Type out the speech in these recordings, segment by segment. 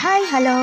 Hi hello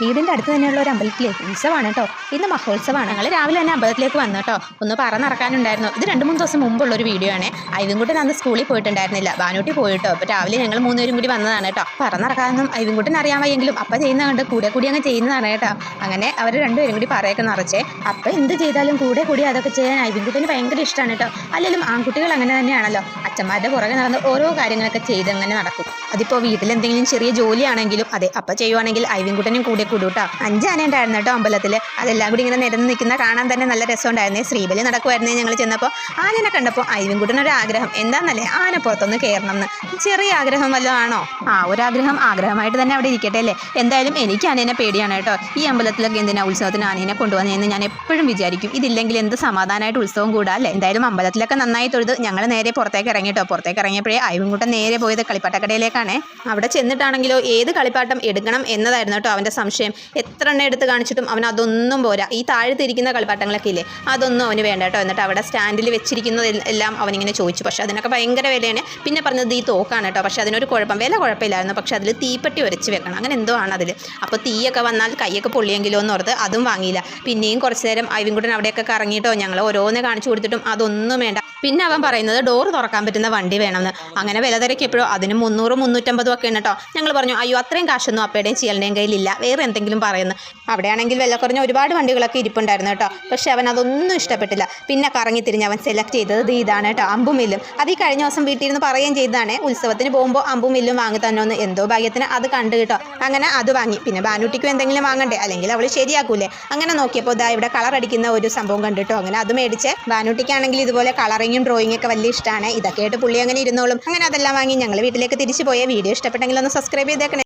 വീടിന്റെ അടുത്ത് തന്നെയുള്ള ഒരു അമ്പലത്തിലെ ഉത്സവമാണ് കേട്ടോ. ഇന്ന് മഹോത്സവമാണ്. ഞങ്ങൾ രാവിലെ തന്നെ അമ്പലത്തിലേക്ക് വന്നു കേട്ടോ. ഒന്ന് പറ നടക്കാനുണ്ടായിരുന്നു. ഇത് രണ്ട് മൂന്ന് ദിവസം മുമ്പുള്ള ഒരു വീഡിയോ ആണ്. ഐവിൻകുട്ടൻ അന്ന് സ്കൂളിൽ പോയിട്ടുണ്ടായിരുന്നില്ല. ബാനൂട്ടി പോയിട്ടോ. അപ്പോൾ രാവിലെ ഞങ്ങൾ മൂന്നുപേരും കൂടി വന്നതാണ് കേട്ടോ. പറ നടക്കാനൊന്നും ഐവിൻകുട്ടൻ അറിയാൻ വയ്യെങ്കിലും അപ്പം ചെയ്യുന്ന കൂടെ കൂടി അങ്ങ് ചെയ്യുന്നതാണ് കേട്ടോ. അങ്ങനെ അവർ രണ്ടുപേരും കൂടി പറയൊക്കെ നിറച്ചേ. അപ്പം എന്ത് ചെയ്താലും കൂടെ കൂടി അതൊക്കെ ചെയ്യാൻ ഐവിൻകുട്ടന് ഭയങ്കര ഇഷ്ടമാണ് കേട്ടോ. അല്ലെങ്കിലും ആൺകുട്ടികൾ അങ്ങനെ തന്നെയാണല്ലോ. അച്ഛന്മാരുടെ പുറകെ നടന്ന് ഓരോ കാര്യങ്ങളൊക്കെ ചെയ്ത് അങ്ങനെ നടക്കും. അതിപ്പോൾ വീട്ടിലെന്തെങ്കിലും ചെറിയ ജോലിയാണെങ്കിലും അതെ അപ്പം ചെയ്യുവാണെങ്കിൽ ഐവിൻകുട്ടനും കൂടെ കൂടും കേട്ടോ. അഞ്ചാന ഉണ്ടായിരുന്നു കേട്ടോ അമ്പലത്തിൽ അതെല്ലാം കൂടി ഇങ്ങനെ നിരന്ന് നിൽക്കുന്ന കാണാൻ തന്നെ നല്ല രസമുണ്ടായിരുന്നേ. ശ്രീബലി നടക്കുമായിരുന്നേ ഞങ്ങൾ ചെന്നപ്പോൾ ആനനെ കണ്ടപ്പോൾ ഐവിൻകുട്ടനൊരു ആഗ്രഹം. എന്താണെന്നല്ലേ ആന പുറത്തൊന്ന് കയറണം എന്ന്. ചെറിയ ആഗ്രഹം വല്ലതും ആണോ? ആ ഒരു ആഗ്രഹം ആഗ്രഹമായിട്ട് തന്നെ അവിടെ ഇരിക്കട്ടെ അല്ലേ? എന്തായാലും എനിക്ക് ആനേനെ പേടിയാണ് കേട്ടോ. ഈ അമ്പലത്തിലൊക്കെ എന്തിനാ ഉത്സവത്തിന് ആനേനെ കൊണ്ടുവന്നതെന്ന് ഞാൻ എപ്പോഴും വിചാരിക്കും. ഇതില്ലെങ്കിൽ എന്ത് സമാധാനമായിട്ട് ഉത്സവം കൂടാ അല്ലേ? എന്തായാലും അമ്പലത്തിലൊക്കെ നന്നായി തൊഴുത് ഞങ്ങൾ നേരെ പുറത്തേക്ക് ഇറങ്ങിയിട്ടോ പുറത്തേക്ക് ഇറങ്ങിയപ്പോഴേ അയവുംകൂട്ടം നേരെ പോയത് കളിപ്പാട്ടക്കടയിലേക്കാണേ. അവിടെ ചെന്നിട്ടാണെങ്കിലോ ഏത് കളിപ്പാട്ടം എടുക്കണം എന്നതായിരുന്നു കേട്ടോ അവന്റെ സംശയം. എത്ര എണ്ണം എടുത്ത് കാണിച്ചിട്ടും അവൻ അതൊന്നും പോരാ. ഈ താഴത്തിരിക്കുന്ന കളിപ്പാട്ടങ്ങളൊക്കെ ഇല്ലേ? അതൊന്നും അവന് വേണ്ട കേട്ടോ. എന്നിട്ട് അവിടെ സ്റ്റാൻഡിൽ വെച്ചിരിക്കുന്നത് എല്ലാം അവനിങ്ങനെ ചോദിച്ചു. പക്ഷേ അതിനൊക്കെ ഭയങ്കര വിലയാണ്. പിന്നെ പറഞ്ഞത് ഈ തോക്കാണ് കേട്ടോ. പക്ഷേ അതിനൊരു കുഴപ്പം. വില കുഴപ്പമില്ലായിരുന്നു. പക്ഷേ അതിൽ തീപ്പെട്ടി ഉരച്ച് വെക്കണം. അങ്ങനെ എന്തോ ആണ് അതിൽ അപ്പോൾ തീയൊക്കെ വന്നാൽ കൈയൊക്കെ പൊള്ളിയെങ്കിലോ എന്ന് ഓർത്ത് അതും വാങ്ങിയില്ല. പിന്നെയും കുറച്ച് നേരം ഐവിൻകുട്ടൻ അവിടെയൊക്കെ കറങ്ങിയിട്ടോ ഞങ്ങൾ ഓരോന്ന് കാണിച്ചു കൊടുത്തിട്ടും അതൊന്നും വേണ്ട. പിന്നെ അവൻ പറയുന്നത് ഡോർ തുറക്കാൻ പറ്റുന്ന വണ്ടി വേണമെന്ന്. അങ്ങനെ വില തിരക്കിയപ്പോഴോ അതിന് മുന്നൂറ് മുന്നൂറ്റമ്പതും ഒക്കെ ഉണ്ട് കേട്ടോ. ഞങ്ങൾ പറഞ്ഞു അയ്യോ അത്രയും കാശൊന്നും അപ്പയുടെയും ചെയ്യലിന്റെയും കയ്യിലില്ല. വേറെ എന്തെങ്കിലും പറയുന്നു. അവിടെയാണെങ്കിൽ വില കുറഞ്ഞ ഒരുപാട് വണ്ടികളൊക്കെ ഇരിപ്പുണ്ടായിരുന്നു കേട്ടോ. പക്ഷെ അവൻ അതൊന്നും ഇഷ്ടപ്പെട്ടില്ല. പിന്നെ കറങ്ങി തിരിഞ്ഞ് അവൻ സെലക്ട് ചെയ്തത് ഇതാണ് കേട്ടോ അമ്പുമില്ലും. അത് ഈ കഴിഞ്ഞ ദിവസം വീട്ടിൽ നിന്ന് പറയുകയും ചെയ്തതാണ്. ഉത്സവത്തിന് പോകുമ്പോൾ അമ്പുമില്ലും വാങ്ങി തന്നോന്ന് എന്തോ ഭാഗ്യത്തിന് അത് കണ്ടു കേട്ടോ. അങ്ങനെ അത് വാങ്ങി. പിന്നെ ബാനുട്ടിക്കും എന്തെങ്കിലും വാങ്ങണ്ടേ? അല്ലെങ്കിൽ അവൾ ശരിയാക്കൂലേ? അങ്ങനെ നോക്കിയപ്പോൾ ഇതാ ഇവിടെ കളർ അടിക്കുന്ന ഒരു സംഭവം കണ്ടിട്ടോ അങ്ങനെ അത് മേടിച്ച് ബാനുട്ടിക്കാണെങ്കിൽ ഇതുപോലെ കളറിങ്ങും ഡ്രോയിങ്ങും ഒക്കെ വലിയ ഇഷ്ടമാണ് ഇതൊക്കെ ആയിട്ട് പുള്ളി അങ്ങനെ ഇരുന്നോളും. അങ്ങനെ അതെല്ലാം വാങ്ങി ഞങ്ങൾ വീട്ടിലേക്ക് തിരിച്ചു പോയ. വീഡിയോ ഇഷ്ടപ്പെട്ടെങ്കിൽ ഒന്ന് സബ്സ്ക്രൈബ് ചെയ്തേക്കണേ.